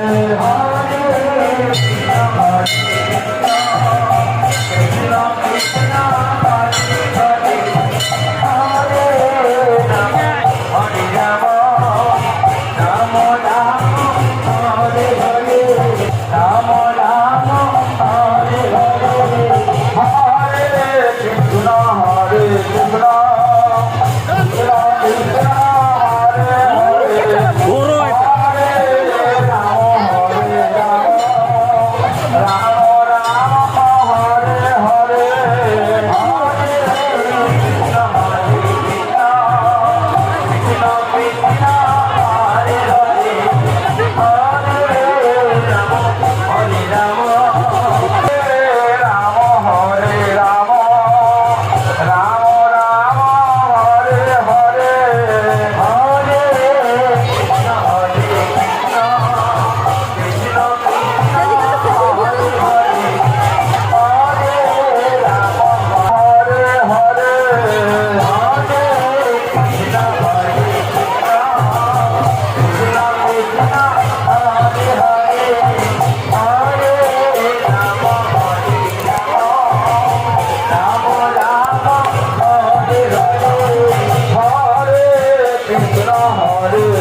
আমার Hallelujah.